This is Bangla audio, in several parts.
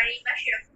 very measurable.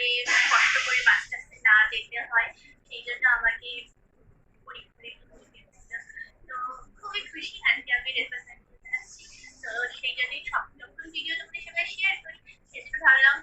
করে কষ্ট করে বাচ্চাকে না দেখতে হয় সেই জন্য আমাকে তো খুবই খুশি আজকে আমি রেপ্রেজেন্ট করতে আসছি তো সেই জন্য সব যখন ভিডিও তোমাদের সবাই শেয়ার করি সেজন্য ভাবলাম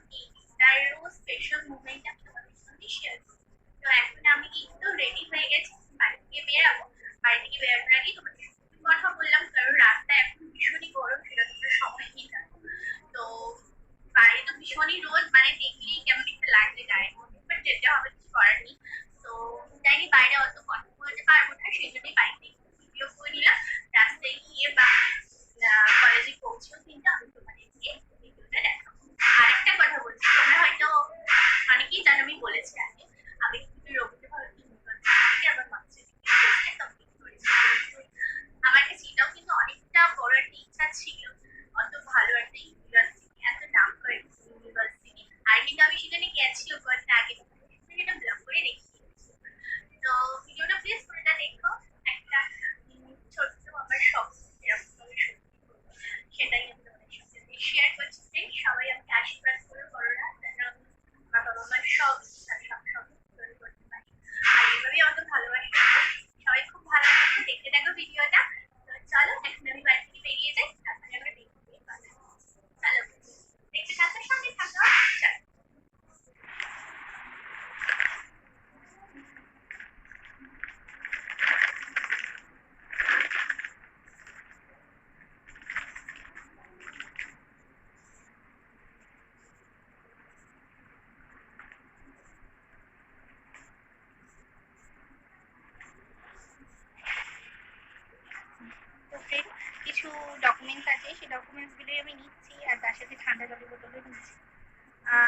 সেই ডকুমেন্টসগুলোই আমি নিচ্ছি আর তার সাথে ঠান্ডা জলের বোতলও নিচ্ছি।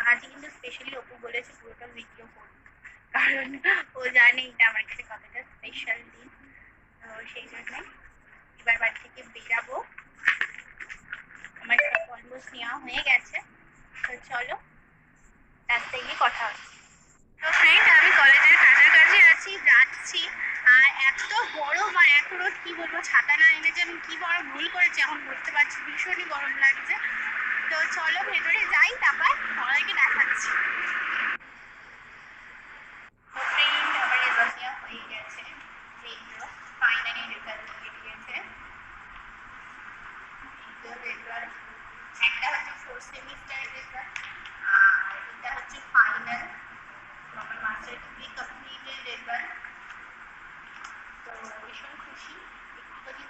আজকে কিন্তু স্পেশালি অপু বলেছে পুরোটা ভিডিও করতে কারণ ও জানে এটা আমার কাছে কতটা স্পেশাল দিন। তো সেই জন্য এবার বাড়ি থেকে বেরাবো। আমার অলমোস্ট নেওয়া হয়ে গেছে। তো চলো, রাস্তায় গিয়ে কথা হচ্ছে। ফ্রেন্ড আমি কলেজের কাছাকাছি আছি, যাচ্ছি। আর এত গরম আর এখনও কি বলব, ছাতা না এনে যে আমি কি বড় ভুল করেছি, এখন বুঝতে পারছি, ভীষণই গরম লাগছে। তো চলো ভেতরে যাই, তারপর সবাইকে দেখাচ্ছি। একটা হচ্ছে ফোর্থ সেমিস্টার রেজাল্ট আর এটা হচ্ছে ফাইনাল তো ভীষণ খুশি একটুখানি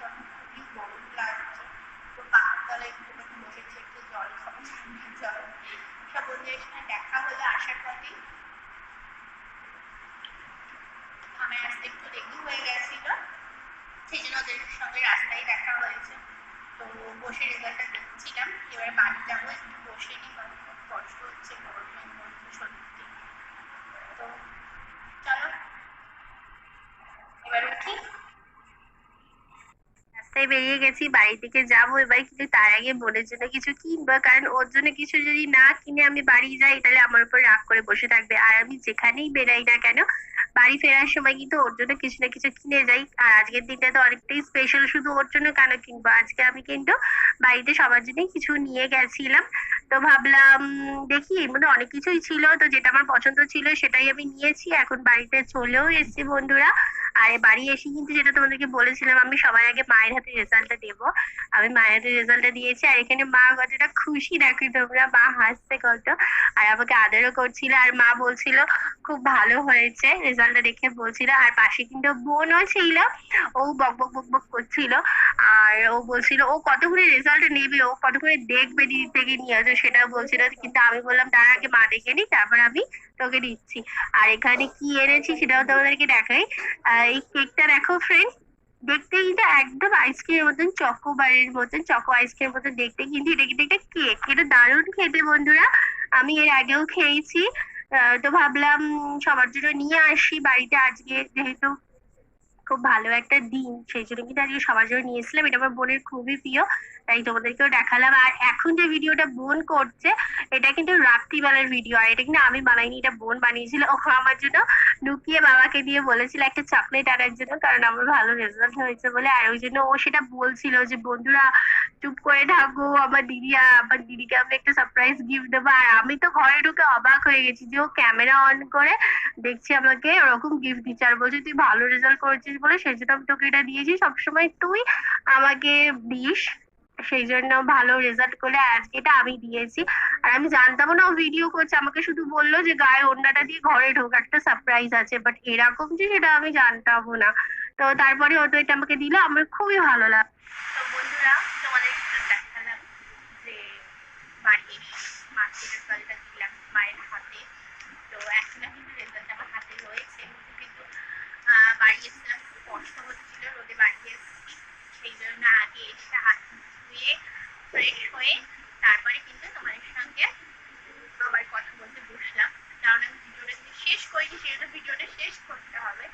কারণ খুবই গরম লাগছে তো একটুখানি বসেছি একটু জল খাব ঠান্ডা জল সব বন্ধুদের সঙ্গে দেখা আসার আমার আসতে একটু দেরি হয়ে গেছিল সেই জন্য ওদের সঙ্গে রাস্তায় দেখা হয়েছে তো বসে রেজাল্টটা দেখছিলাম। এবার বাড়ি যাব, একটু বসে নিই খুব কষ্ট হচ্ছে গরমের মধ্যে সত্যি তো চলো এবার উঠি রাস্তায় বেরিয়ে গেছি বাড়ি থেকে যাব। এবার কিন্তু তার আগে বোনের জন্য কিছু কিনবো, কারণ ওর জন্য কিছু যদি না কিনে আমি বাড়ি যাই, তাহলে আমার উপর রাগ করে বসে থাকবে। আর আমি যেখানেই বেরাই না কেন, বাড়ি ফেরার সময় কিন্তু ওর জন্য কিছু না কিছু কিনে যাই। আর আজকের দিনটা তো অনেকটাই স্পেশাল শুধু ওর জন্য কেন কিনবো? আজকে আমি কিন্তু বাড়িতে সবার জন্য কিছু নিয়ে গেছিলাম। তো ভাবলাম, দেখি, এর মধ্যে অনেক কিছুই ছিল। তো যেটা আমার পছন্দ ছিল, সেটাই আমি নিয়েছি। এখন বাড়িতে চলেও এসেছি বন্ধুরা। আর বাড়ি এসে কিন্তু যেটা তোমাদেরকে বলেছিলাম আমি সবার আগে মায়ের হাতে রেজাল্টটা দেবো। আমি মায়ের হাতে রেজাল্টটা দিয়েছি আর এখানে মা কতটা খুশি দেখি তোমরা মা হাসছে কত। আর আমাকে আদরও করছিল আর মা বলছিল খুব ভালো হয়েছে রেজাল্টটা দেখে বলছিল। আর পাশে কিন্তু বোনও ছিল ও বক বক বক বক করছিল। আর ও বলছিল ও কত কতক্ষণে রেজাল্ট নেবে ও কত কতক্ষণে দেখবে দিদি থেকে নিয়ে আসবে সেটা বলছিল। কিন্তু আমি বললাম তার আগে মা দেখে নি তারপর আমি তোকে দিচ্ছি। আর এখানে কি এনেছি সেটাও তোমাদেরকে দেখাই। আহ, এই কেকটা দেখো ফ্রেন্ড দেখতে কিন্তু একদম আইসক্রিমের মতন চকো চকোবারের মতন চকো আইসক্রিমের মতন দেখতে। কিন্তু এটা কিন্তু একটা কেক এটা দারুণ খেতে বন্ধুরা। আমি এর আগেও খেয়েছি। তো ভাবলাম সবার জন্য নিয়ে আসি বাড়িতে আজকে, যেহেতু খুব ভালো একটা দিন। সেই জন্য কিন্তু আজকে সবার জন্য নিয়ে এসেছিলাম। এটা আমার বোনের খুবই প্রিয়, তাই তোমাদেরকেও দেখালাম। আর এখন যে ভিডিওটা বোন করছে, এটা কিন্তু রাত্রিবেলার ভিডিও। আর এটা কিন্তু আমি বানাইনি, এটা বোন বানিয়েছিল। ও আমার জন্য লুকিয়ে বাবাকে দিয়ে বলেছিল একটা চকলেট আনার জন্য, কারণ আমার ভালো রেজাল্ট হয়েছে বলে। আর ওই জন্য ও সেটা বলছিল যে, বন্ধুরা, চুপ করে থাকো, আমার দিদি আমার দিদিকে আমি একটা সারপ্রাইজ গিফট দেবো। আর আমি তো ঘরে ঢুকে অবাক হয়ে গেছি যে, ও ক্যামেরা অন করে দেখছি আমাকে, ওরকম গিফট দিচ্ছে। আর বলছে, তুই ভালো রেজাল্ট করেছিস বলে, সেই জন্য আমি তোকে এটা দিয়েছি। সবসময় তুই আমাকে দিস। সেই জন্য ভালো রেজাল্ট করলে আজকে এটা আমি দিয়েছি। আর আমি জানতাম না ও ভিডিও করছে। আমাকে শুধু বলল যে গায়ে ওড়নাটা দিয়ে ঘরে ঢোক। একটা সারপ্রাইজ আছে। বাট এরকম যে সেটা আমি জানতামও না। তো তারপরে ও তো এটা আমাকে দিল। আমার খুবই ভালো লাগ তো কষ্ট হচ্ছিল রোদে বাড়ি এসেছি সেই জন্য আগে এসে হাত ধুয়ে ফ্রেশ হয়ে তারপরে কিন্তু তোমাদের সঙ্গে আবার কথা বলতে বসলাম। কারণ আমি ভিডিওটা যদি শেষ করিনি সেটা ভিডিওটা শেষ করতে হবে।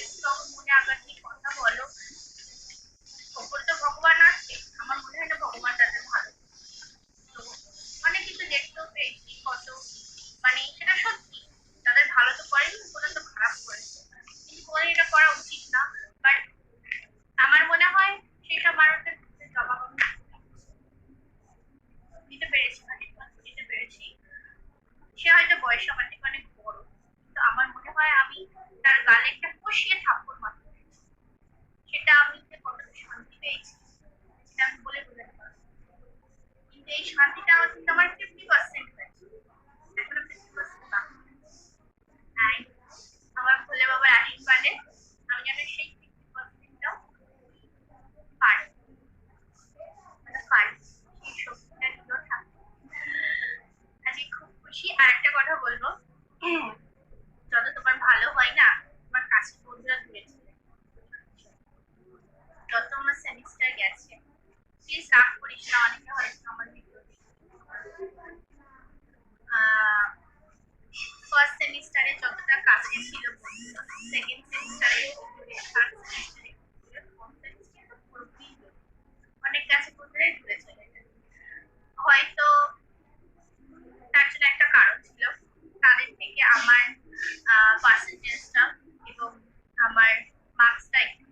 eles estão comunhados aqui.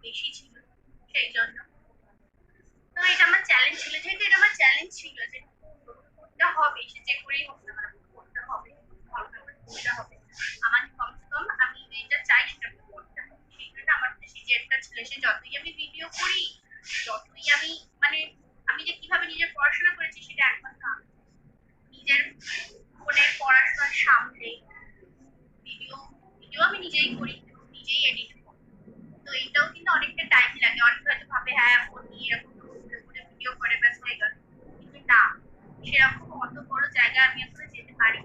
বেশি ছিল। সেই জন্য। তো এটা আমার চ্যালেঞ্জ ছিল, যেহেতু এটা আমার চ্যালেঞ্জ ছিল যে করতে হবে, সে যে করেই হোক না করতে হবে, ভালো হবে। আমার কমসে কম আমি যেটা চাই সেটা করতে হবে সেই জন্য আমার সেই যে ছিল, সে যতই আমি ভিডিও করি, যতই আমি মানে আমি যে কীভাবে নিজের পড়াশোনা করেছি সেটা একমাত্র আমি। নিজের ফোনের পড়াশোনার সামনে ভিডিও ভিডিও আমি নিজেই করি, নিজেই এডিট তো এটাও কিন্তু অনেকটা টাইম লাগে। অনেক হয়তো ভাবে হ্যাঁ ফোন নিয়ে এরকম করে ভিডিও করে ব্যস্ত হয়ে গেল কিন্তু না। সেরকম অত বড় জায়গা আমি এখন যেতে পারি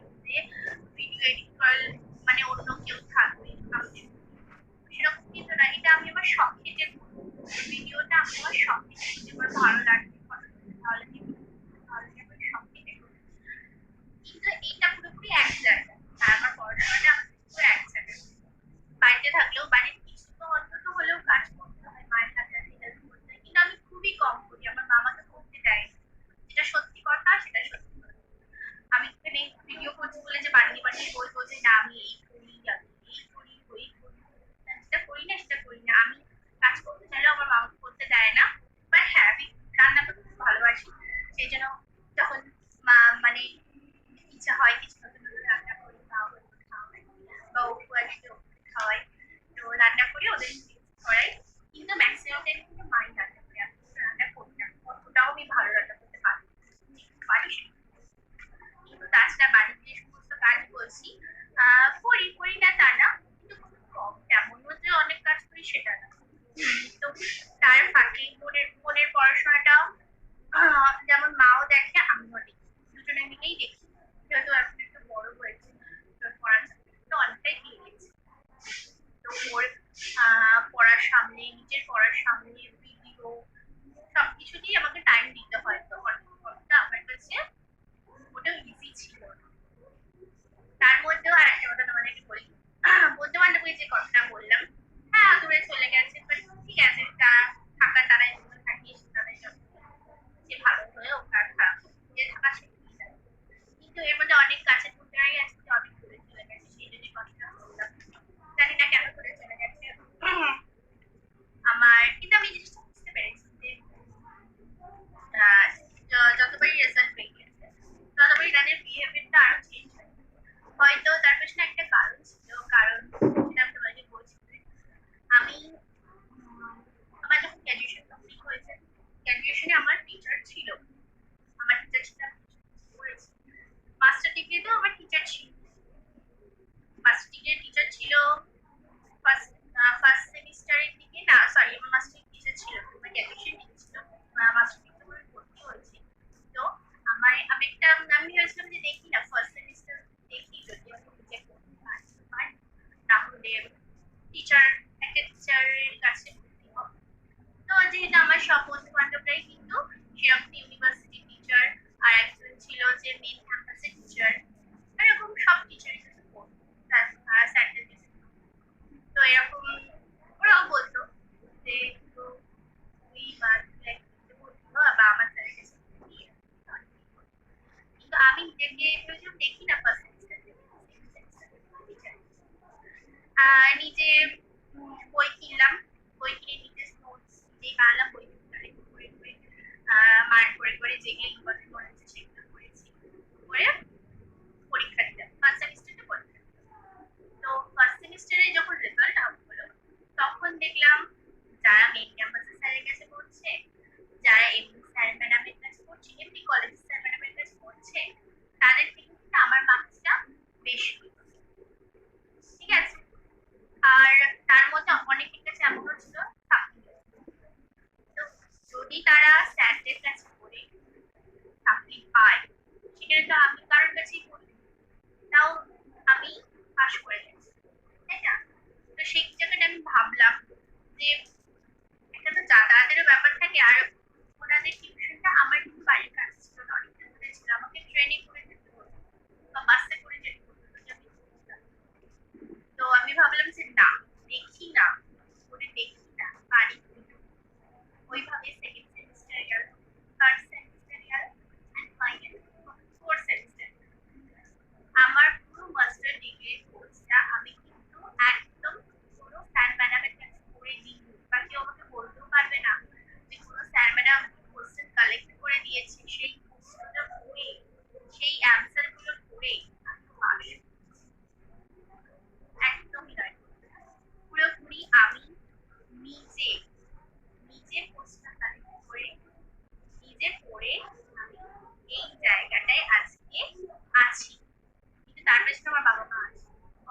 being different. সম্বন্ধ বান্ধবরাই কিন্তু সেরকম ইউনিভার্সিটি টিচার আর একজন ছিল যে মেন ক্যাম্পাসের টিচার এরকম সব টিচারই কিন্তু তো এরকম ওরাও বলতো যে আমার কিন্তু আমি নিজেকে প্রয়োজন দেখি না ফার্স্ট নিজে বই কিনলাম, বই কিনে নিজের নোটস নিজেই বানালাম বই মার করে করে যেগুলো তোমাদের মনে হচ্ছে সেগুলো করেছি। করে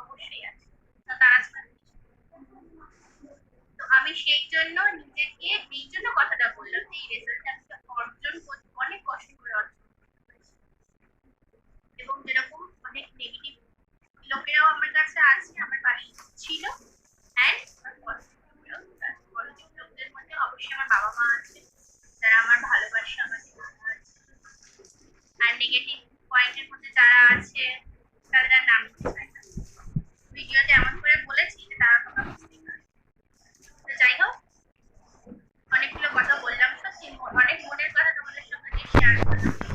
অবশ্যই আছে। তো আমি সেই জন্য নিজেকে, এই জন্য কথাটা বললাম যে, এই রেজাল্টটা অর্জন করতে অনেক কষ্ট করে অর্জন এবং যেরকম অনেক নেগেটিভ লোকেরাও আমার কাছে আছে, আমার পাশে ছিল। অ্যান্ড পজিটিভ মধ্যে অবশ্যই আমার বাবা মা আছে। যারা আমার ভালোবাসা আমার আর নেগেটিভ পয়েন্টের মধ্যে যারা আছে তাদের আর নাম চায় না। ভিডিওতে এমন করে বলেছি যে তারা কথা বুঝতেই পারে যাই হোক, অনেকগুলো কথা বললাম, সত্যি অনেক মনের কথা তোমাদের সঙ্গে শেয়ার করলাম।